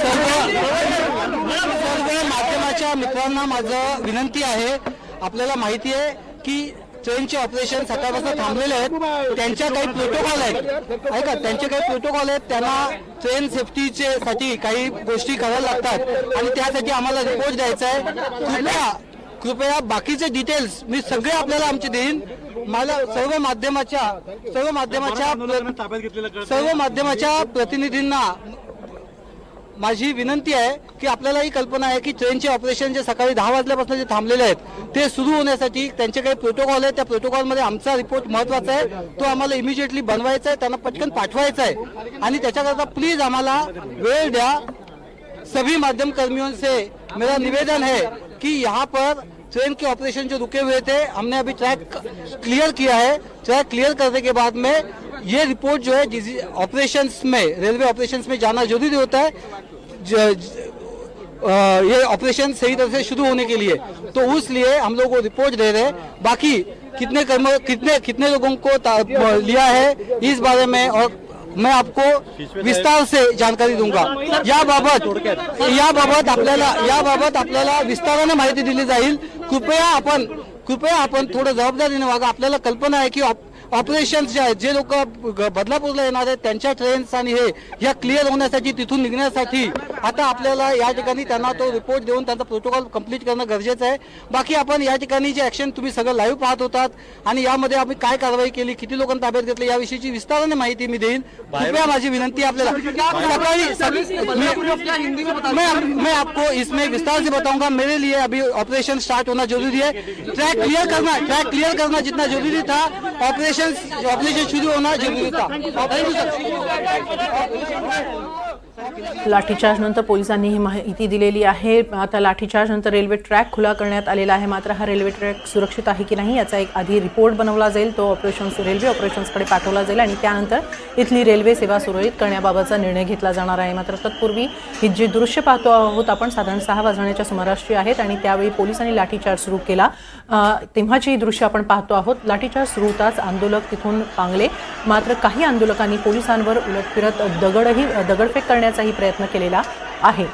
सर्व माध्यमाच्या मित्रांना माझं विनंती आहे आपल्याला माहिती आहे की ट्रेनचे ऑपरेशन सकाळपासून थांबलेले आहेत. त्यांच्या काही प्रोटोकॉल आहेत. ऐका त्यांचे काही प्रोटोकॉल आहेत. त्यांना ट्रेन सेफ्टीचे साठी काही गोष्टी करायला लागतात. आणि त्यासाठी आम्हाला रिपोर्ट द्यायचा आहे. कृपया कृपया बाकीचे डिटेल्स मी सगळे आपल्याला आमचे देईन. मला सर्व माध्यमाच्या सर्व माध्यमाच्या सर्व माध्यमाच्या प्रतिनिधींना माझी विनंती आहे की आपल्याला ही कल्पना आहे की ट्रेनचे ऑपरेशन जे सकाळी दहा वाजल्यापासून जे थांबलेले आहेत ते सुरू होण्यासाठी त्यांचे काही प्रोटोकॉल आहे त्या प्रोटोकॉलमध्ये आमचा रिपोर्ट महत्त्वाचा आहे. तो आम्हाला इमिजिएटली बनवायचा आहे. त्यांना पटकन पाठवायचा आहे. आणि त्याच्याकरता प्लीज आम्हाला वेळ द्या. सभी माध्यम कर्मियों से मेरा निवेदन है कि यहाँ पर ट्रेन के ऑपरेशन जो रुके हुए थे हमने अभी ट्रैक क्लियर किया है। ट्रैक क्लियर करने के बाद में ये रिपोर्ट जो है ऑपरेशन में रेलवे ऑपरेशन में जाना ज़रूरी होता है ज, ज, अ, ये ऑपरेशन सही तरह से शुरू होने के लिए। तो उस लिए हम लोग को रिपोर्ट दे रहे बाकी कितने कर्म कितने कितने लोगों को लिया है इस बारे में और मैं आपको विस्तार से जानकारी दूंगा। याबाबत याबाबत आपल्याला याबाबत आपल्याला विस्ताराने माहिती दिली जाईल. कृपया आपण कृपया आपण थोडं जबाबदारीने वागा. आपल्याला कल्पना आहे की ऑपरेशन जे आहेत जे लोक बदलापूरला येणार आहेत त्यांच्या ट्रेन्स आणि हे या क्लिअर होण्यासाठी तिथून निघण्यासाठी आता आपल्याला या ठिकाणी त्यांना तो रिपोर्ट देऊन त्यांचा प्रोटोकॉल कंप्लीट करणं गरजेचं आहे. बाकी आपण या ठिकाणी जे ऍक्शन तुम्ही सगळं लाईव्ह पाहत होतात आणि यामध्ये आम्ही काय कारवाई केली किती लोकांना ताब्यात घेतलं याविषयीची विस्ताराने माहिती मी देईन. कृपया माझी विनंती आपल्याला. मैं- मैं आपको इसमें विस्तार से बताऊंगा। मेरे लिए अभी ऑपरेशन स्टार्ट होना जरूरी है। ट्रैक क्लियर करना ट्रैक क्लियर करना जितना जरूरी था। ऑपरेशन ऑपरेशन शुरू होना जरूरी था। लाठीचार्जनंतर लाठीचार्ज नंतर पोलिसांनी ही माहिती दिलेली आहे. आता लाठीचार्ज नंतर रेल्वे ट्रॅक खुला करण्यात आलेला आहे. मात्र हा रेल्वे ट्रॅक सुरक्षित आहे की नाही याचा एक आधी रिपोर्ट बनवला जाईल. तो ऑपरेशन्स रेल्वे ऑपरेशन्सकडे पाठवला जाईल आणि त्यानंतर इथली रेल्वे सेवा सुरळीत करण्याबाबतचा निर्णय घेतला जाणार आहे. मात्र तत्पूर्वी ही जी दृश्य पाहतो आहोत आपण साधारण सहा वाजण्याच्या सुमाराशी आहेत आणि त्यावेळी पोलिसांनी लाठीचार्ज सुरू केला. तेव्हाची ही दृश्य आपण पाहतो आहोत. लाठीचार्ज सुरू होताच आंदोलक तिथून पांगले. मात्र काही आंदोलकांनी पोलिसांवर उलटफिरत दगडही दगडफेक करण्याचा प्रयत्न केलेला आहे.